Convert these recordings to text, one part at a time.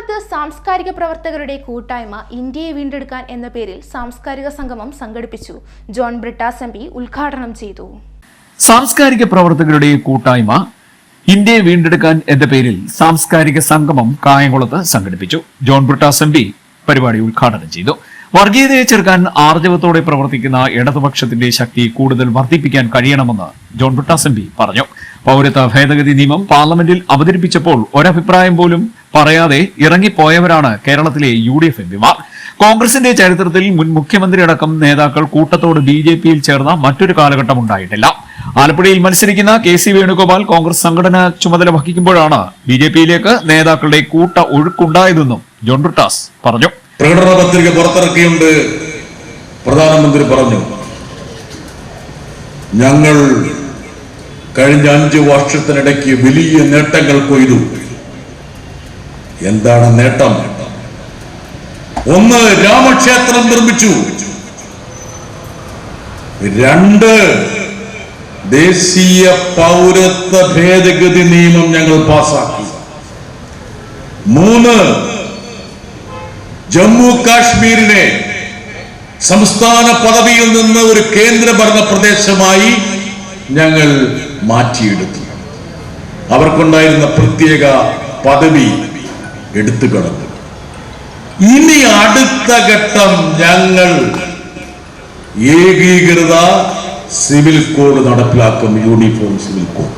കായംകുളത്ത് സാംസ്കാരിക പ്രവർത്തകരുടെ കൂട്ടായ്മ ഇന്ത്യയെ വീണ്ടെടുക്കാൻ എന്ന പേരിൽ സാംസ്കാരിക സംഗമം സംഘടിപ്പിച്ചു. ജോൺ ബ്രിട്ടാസ് എം പി ഉദ്ഘാടനം ചെയ്തു. സാംസ്കാരിക പ്രവർത്തകരുടെ കൂട്ടായ്മ ഇന്ത്യയെ വീണ്ടെടുക്കാൻ എന്ന പേരിൽ സാംസ്കാരിക സംഗമം കായംകുളത്ത് സംഘടിപ്പിച്ചു. ജോൺ ബ്രിട്ടാസ് എം പി പരിപാടി ഉദ്ഘാടനം ചെയ്തു. വർഗീയതയെ ചെറുക്കാൻ ആർജവത്തോടെ പ്രവർത്തിക്കുന്ന ഇടതുപക്ഷത്തിന്റെ ശക്തി കൂടുതൽ വർദ്ധിപ്പിക്കാൻ കഴിയണമെന്ന് ജോൺ ബ്രിട്ടാസ് എം പി പറഞ്ഞു. പൌരത്വ ഭേദഗതി നിയമം പാർലമെന്റിൽ അവതരിപ്പിച്ചപ്പോൾ ഒരഭിപ്രായം പോലും പറയാതെ ഇറങ്ങിപ്പോയവരാണ് കേരളത്തിലെ യു ഡി എഫ് എംപിമാർ കോൺഗ്രസിന്റെ ചരിത്രത്തിൽ മുൻ മുഖ്യമന്ത്രി അടക്കം നേതാക്കൾ കൂട്ടത്തോട് ബി ജെ പിയിൽ ചേർന്ന മറ്റൊരു കാലഘട്ടം ഉണ്ടായിട്ടില്ല. ആലപ്പുഴയിൽ മത്സരിക്കുന്ന കെ സി വേണുഗോപാൽ കോൺഗ്രസ് സംഘടന ചുമതല വഹിക്കുമ്പോഴാണ് ബി ജെ പിയിലേക്ക് നേതാക്കളുടെ കൂട്ട ഒഴുക്കുണ്ടായതെന്നും ജോൺ ബ്രിട്ടാസ് പറഞ്ഞു. പ്രകടന പത്രിക പുറത്തിറക്കിയുണ്ട് പ്രധാനമന്ത്രി പറഞ്ഞു. ഞങ്ങൾ കഴിഞ്ഞ അഞ്ച് വർഷത്തിനിടയ്ക്ക് വലിയ നേട്ടങ്ങൾ കൊയ്തു. എന്താണ് നേട്ടം? ഒന്ന് രാമക്ഷേത്രം നിർമ്മിച്ചു. രണ്ട് ദേശീയ പൗരത്വ ഭേദഗതി നിയമം ഞങ്ങൾ പാസാക്കി. മൂന്ന് ജമ്മു കാശ്മീരിനെ സംസ്ഥാന പദവിയിൽ നിന്ന് ഒരു കേന്ദ്രഭരണ പ്രദേശമായി ഞങ്ങൾ മാറ്റിയെടുത്തു. അവർക്കുണ്ടായിരുന്ന പ്രത്യേക പദവി എടുത്തു കളഞ്ഞു. ഇനി അടുത്ത ഘട്ടം ഞങ്ങൾ ഏകീകൃത സിവിൽ കോഡ് നടപ്പിലാക്കും യൂണിഫോം സിവിൽ കോഡ്.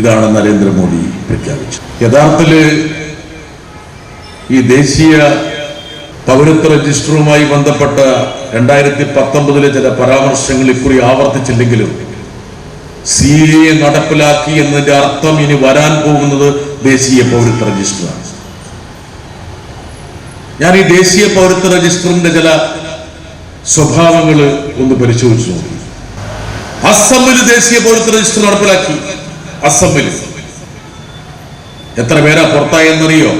ഇതാണ് നരേന്ദ്രമോദി പ്രഖ്യാപിച്ചത്. യഥാർത്ഥത്തിൽ ഈ ദേശീയ പൗരത്വ രജിസ്റ്ററുമായി ബന്ധപ്പെട്ട രണ്ടായിരത്തി പത്തൊമ്പതിലെ ചില പരാമർശങ്ങൾ ഇക്കുറി ആവർത്തിച്ചില്ലെങ്കിലും സി എ നടപ്പിലാക്കി എന്നതിന്റെ അർത്ഥം ഇനി വരാൻ പോകുന്നത് ദേശീയ പൗരത്വ രജിസ്റ്ററാണ് ഞാൻ ഈ ദേശീയ പൗരത്വ രജിസ്റ്ററിന്റെ ചില സ്വഭാവങ്ങൾ ഒന്ന് പരിശോധിച്ചു നോക്കി. അസമിൽ ദേശീയ പൗരത്വ രജിസ്റ്റർ നടപ്പിലാക്കി. അസമിൽ എത്ര പേരാ പുറത്തായെന്നറിയോ?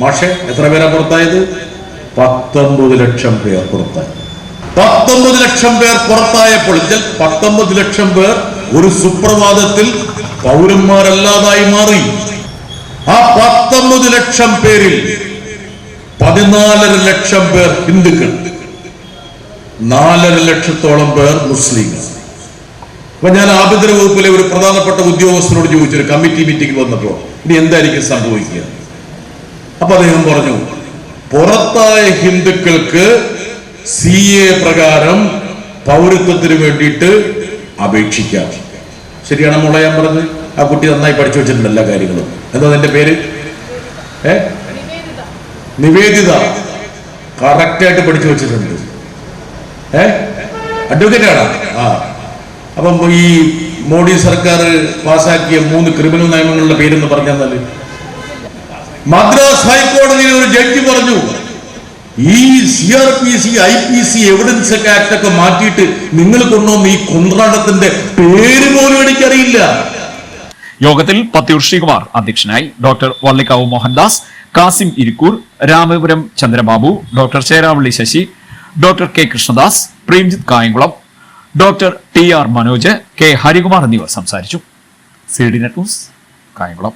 മാഷെ എത്ര പേരാ പുറത്തായത്? പത്തൊമ്പത് ലക്ഷം പേർ പുറത്തായി. പത്തൊമ്പത് ലക്ഷം പേർ പുറത്തായപ്പോൾ പത്തൊമ്പത് ലക്ഷം പേർ ഒരു സുപ്രഭാതത്തിൽ പൗരന്മാരല്ലാതായി മാറി. ലക്ഷം പേരിൽ പതിനാലര ലക്ഷം പേർ ഹിന്ദുക്കൾ നാലര ലക്ഷത്തോളം പേർ മുസ്ലിം അപ്പൊ ഞാൻ ആഭ്യന്തര വകുപ്പിലെ ഒരു പ്രധാനപ്പെട്ട ഉദ്യോഗസ്ഥനോട് ചോദിച്ചൊരു കമ്മിറ്റി മീറ്റിംഗ് വന്നപ്പോ ഇനി എന്തായിരിക്കും സംഭവിക്കുക? അപ്പൊ അദ്ദേഹം പറഞ്ഞു പുറത്തായ ഹിന്ദുക്കൾക്ക് സി എ പ്രകാരം പൗരത്വത്തിന് വേണ്ടിയിട്ട് അപേക്ഷിക്കാം. ശരിയാണ് മോളെ ഞാൻ പറഞ്ഞത്? ആ കുട്ടി നന്നായി പഠിച്ചു വെച്ചിട്ടുണ്ട് എല്ലാ കാര്യങ്ങളും. എന്താ നിന്റെ പേര്? ഏ? നിവേദിത. കറക്റ്റായിട്ട് പഠിച്ചു വെച്ചിട്ടുണ്ട്. ഏ? അഡ്വക്കേറ്റ് ആണോ? ആ. അപ്പം ഈ മോഡി സർക്കാർ പാസാക്കിയ മൂന്ന് ക്രിമിനൽ നിയമങ്ങളുടെ പേരെന്ന് പറഞ്ഞാൽ മദ്രാസ് ഹൈക്കോടതിയിൽ ഒരു ജഡ്ജി പറഞ്ഞു ഈ C R P C I P C evidence ഒക്കെ ആക്ട് ഒക്കെ മാറ്റിയിട്ട് നിങ്ങൾ കൊണ്ടുവന്ന ഈ കുന്ത്രാടത്തിന്റെ പേര് പോലും എനിക്കറിയില്ല. യോഗത്തിൽ പത്തിയൂർ ശ്രീകുമാർ അധ്യക്ഷനായി doctor Vallikkavu Mohandas Kasim Irikkur Ramapuram Chandrababu doctor Cheravally Sasi doctor K Krishnadas Premjith Kayamkulam doctor T R Manoj K Harikumar എന്നിവർ സംസാരിച്ചു. C D net news Kayamkulam.